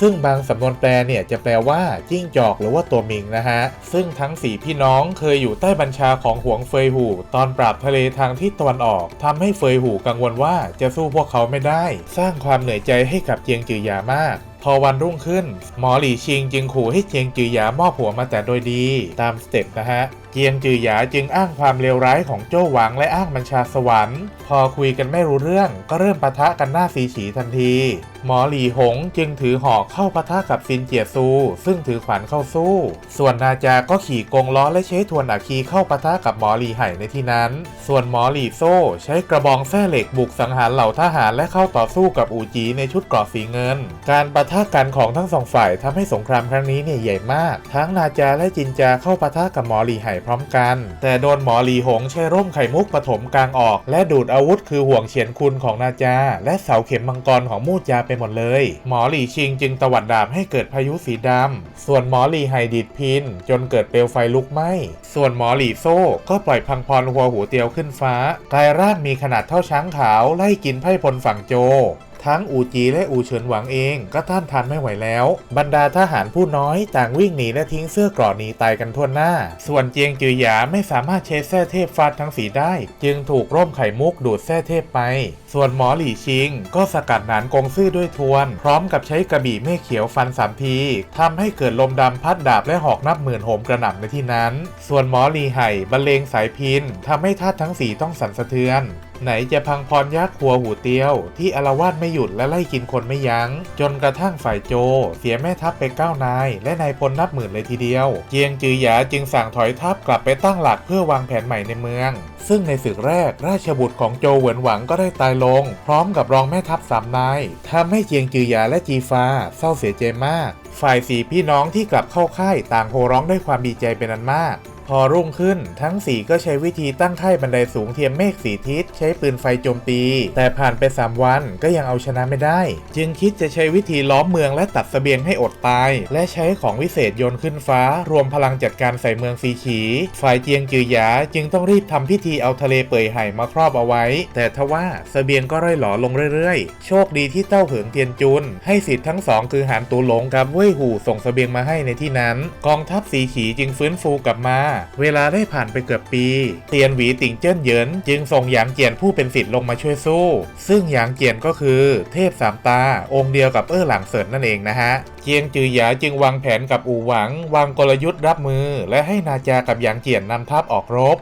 ซึ่งบางสำนวนแปลเนี่ยจะแปลว่าจิ้งจอกหรือว่าตัวมิงนะฮะ ซึ่งทั้งสี่พี่น้องเคยอยู่ใต้บัญชาของหวงเฟยหู ตอนปราบทะเลทางทิศตะวันออกทำให้เฟยหูกังวลว่าจะสู้พวกเขาไม่ได้ สร้างความเหนื่อยใจให้กับเจียงจือหยามาก อวันรุ่งขึ้น หมอหลี่ชิงจึงขู่ให้เจียงจือหยามอบหัวมาแต่โดยดีตามสเต็ปนะฮะเจียงจือหยาจึงอ้างความเลวร้ายของโจ้หวังและอ้างบัญชาสวรรค์ พอคุยกันไม่รู้เรื่องก็เริ่มปะทะกันหน้าสีฉีทันที หมอหลี่หงจึงถือหอกเข้าปะทะกับซินเจียซู ซึ่งถือขวานเข้าสู้ ส่วนนาจาก็ขี่กงล้อและใช้ทวนอัคคีเข้าปะทะกับหมอหลี่ไห่ในที่นั้น ส่วนหมอหลี่โซ่ใช้กระบองแส้เหล็กบุกสังหารเหล่าทหารและเข้าต่อสู้กับอูจีในชุดเกราะสีเงิน การปะทะกันของทั้งสองฝ่ายทำให้สงครามครั้งนี้เนี่ยใหญ่มาก ทั้งนาจาและจินจาเข้าปะทะกับหมอหลี่ไห่พร้อมกัน แต่โดนหมอหลี่หงใช้ร่มไข่มุกปฐมกลางออก และดูดอาวุธคือห่วงเฉียนคุณของนาจา และเสาเข็มมังกรของมูจาไปหมดเลย หมอหลี่ชิงจึงตวัดดาบให้เกิดพายุสีดำส่วนหมอหลี่ไห่ดีดพิน จนเกิดเปลวไฟลุกไหม้ส่วนหมอหลี่โซ่ก็ปล่อยพังพรหัวหูเตียวขึ้นฟ้ากลายร่างมีขนาดเท่าช้างขาวไล่กินไพ่พลฝั่งโจ ทั้งอูจีและอูเฉินหวังเองก็ต้านทานไม่ไหวแล้ว บรรดาทหารผู้น้อยต่างวิ่งหนีและทิ้งเสื้อกรอหนีตายกันทั่วหน้า ส่วนเจียงจือหยาไม่สามารถเชสแท้เทพฟาดทั้งสีได้ จึงถูกร่มไข่มุกดูดแท้เทพไปส่วนหมอหลี่ชิง ก็สกัดหนานกงซื่อด้วยทวน พร้อมกับใช้กระบี่เมฆเขียวฟันสามทีทำให้เกิดลมดำพัดดาบและหอกนับหมื่นโหมกระหน่ำในที่นั้น ส่วนหมอหลี่ไห่บรรเลงสายพินทำให้ธาทั้งสีต้องสั่นสะเทือนไหนจะพังพรยักษ์หัวหูเตียว ที่อารวาสไม่หยุดและไล่กินคนไม่ยัง้ง จนกระทั่งฝ่ายโจ เสียแม่ทัพไปเก้านาย และนายพลนับหมื่นเลยทีเดียว เจียงจือหยาจึงสั่งถอยทัพกลับไปตั้งหลักเพื่อวางแผนใหม่ในเมือง ซึ่งในศึกแรกราชบุตรของโจเหวินหวังก็ได้ตายลง พร้อมกับรองแม่ทัพสามนายทำให้เจียงจือหยาและจีฟาเศร้าเสียใจมาก ฝ่ายสี่พี่น้องที่กลับเข้าค่ายต่างโห่ร้องด้วยความดีใจเป็นอันมาก พอรุ่งขึ้นทั้งสี่ก็ใช้วิธีตั้งค่ายบันไดสูงเทียมเมฆสีทิศ ใช้ปืนไฟโจมตี แต่ผ่านไป 3 วันก็ยังเอาชนะไม่ได้ จึงคิดจะใช้วิธีล้อมเมืองและตัดสเสบียงให้อดตาย และใช้ของวิเศษโยนขึ้นฟ้า รวมพลังจัดการใส่เมืองซีขี ฝ่ายเจียงจือหยาจึงต้องรีบทำพิธีเอาทะเลเปื่อยไห่มาครอบเอาไว้ แต่ทว่าสเสบียงก็ร่อยหลอลงเรื่อยๆ โชคดีที่เต้าเหิงเทียนจุน ให้สิทธิ์ทั้งสองคือหานตูหลงกับเว่ยหูส่งสเสบียงมาให้ในที่นั้น กองทัพสีขีจึงฟื้นฟูกลับมาเวลาได้ผ่านไปเกือบปีเตียนหวีติงเจิ้นเหยินจึงส่งหยางเจียนผู้เป็นสิทธิ์ลงมาช่วยสู้ ซึ่งหยางเจียนก็คือเทพสามตา องค์เดียวกับเอ้อหลังเสินนั่นเองนะฮะเจียงจือหยาจึงวางแผนกับอู่หวัง วางกลยุทธ์รับมือ และให้นาจากับหยางเจียนนำทัพออกรบ